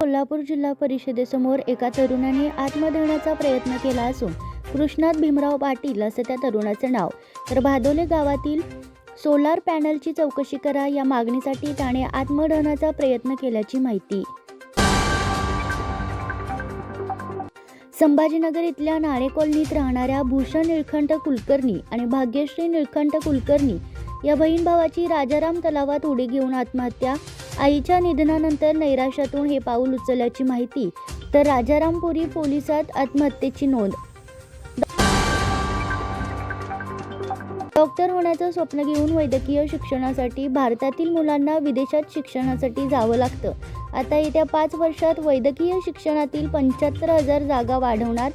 कोल्हापूर जिल्हा परिषदेसमोर एका तरुणाने आत्मदहनाचा प्रयत्न केला असून कृष्णात भीमराव पाटील असं त्या तरुणाचं नाव. तर भादोले गावातील सोलार पॅनलची चौकशी करा या मागणीसाठी त्याने आत्मदहनाचा प्रयत्न केल्याची माहिती. संभाजीनगर इथल्या नाणे कॉलनीत राहणाऱ्या भूषण निळखंठ कुलकर्णी आणि भाग्यश्री निळखंठ कुलकर्णी या बहीण भावाची राजाराम तलावात उडी घेऊन आत्महत्या आईच्या निधनानंतर नैराश्यातून हे पाऊल उचलल्याची माहिती तर राजारामपुरी पोलिसात आत्महत्येची नोंद. डॉक्टर होण्याचं स्वप्न घेऊन वैद्यकीय शिक्षणासाठी भारतातील मुलांना विदेशात शिक्षणासाठी जावं लागतं. आता येत्या पाच वर्षात वैद्यकीय शिक्षणातील पंच्याहत्तर हजार जागा वाढवणार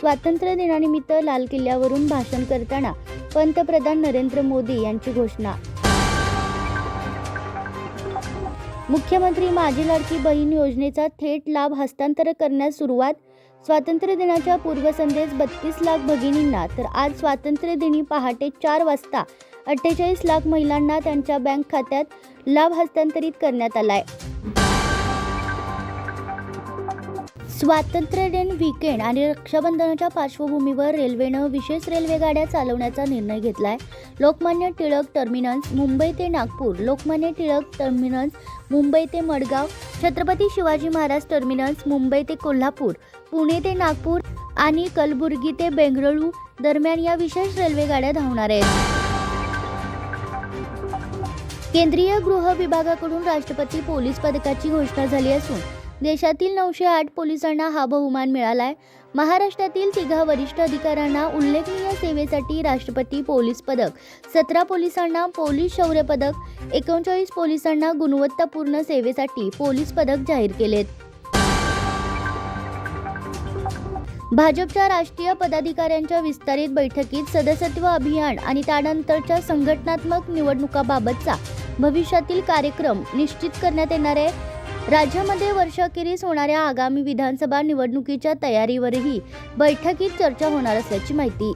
स्वातंत्र्य दिनानिमित्त लाल किल्ल्यावरून भाषण करताना पंतप्रधान नरेंद्र मोदी यांची घोषणा. मुख्यमंत्री माझी लाडकी बहीण योजनेचा थेट लाभ हस्तांतर करण्यास सुरुवात. स्वातंत्र्य दिनाच्या पूर्वसंध्येस बत्तीस लाख भगिनींना तर आज स्वातंत्र्य दिनी पहाटे चार वाजता अठ्ठेचाळीस लाख महिलांना त्यांच्या बँक खात्यात लाभ हस्तांतरित करण्यात आलाय. स्वातंत्र्य दिन वीकेंड आणि रक्षाबंधनाच्या पार्श्वभूमीवर रेल्वेनं विशेष रेल्वे गाड्या चालवण्याचा निर्णय घेतलाय. लोकमान्य टिळक टर्मिनस मुंबई ते नागपूर लोकमान्य टिळक टर्मिनस मुंबई ते मडगाव छत्रपती शिवाजी महाराज टर्मिनस मुंबई ते कोल्हापूर पुणे ते नागपूर आणि कलबुर्गी ते बेंगळुरू दरम्यान या विशेष रेल्वे गाड्या धावणार आहेत. केंद्रीय गृह विभागाकडून राष्ट्रपती पोलीस पदकाची घोषणा झाली असून देशातील नऊशे आठ पोलिसांना हा बहुमान मिळाला आहे महाराष्ट्रातील तिघा वरिष्ठ अधिकाऱ्यांना उल्लेखनीय सेवेसाठी राष्ट्रपती पोलीस पदक सतरा पोलिसांना पोलीस शौर्य पदक एकोणचाळीस पोलिसांना गुणवत्तापूर्ण सेवेसाठी पोलीस पदक जाहीर केलेत. भाजपच्या राष्ट्रीय पदाधिकाऱ्यांच्या विस्तारित बैठकीत सदस्यत्व अभियान आणि त्यानंतरच्या संघटनात्मक निवडणुकाबाबतचा भविष्यातील कार्यक्रम निश्चित करण्यात येणार आहे. राज्यामध्ये वर्षाखेरीस होणाऱ्या आगामी विधानसभा निवडणुकीच्या तयारीवरही बैठकीत चर्चा होणार असल्याची माहिती.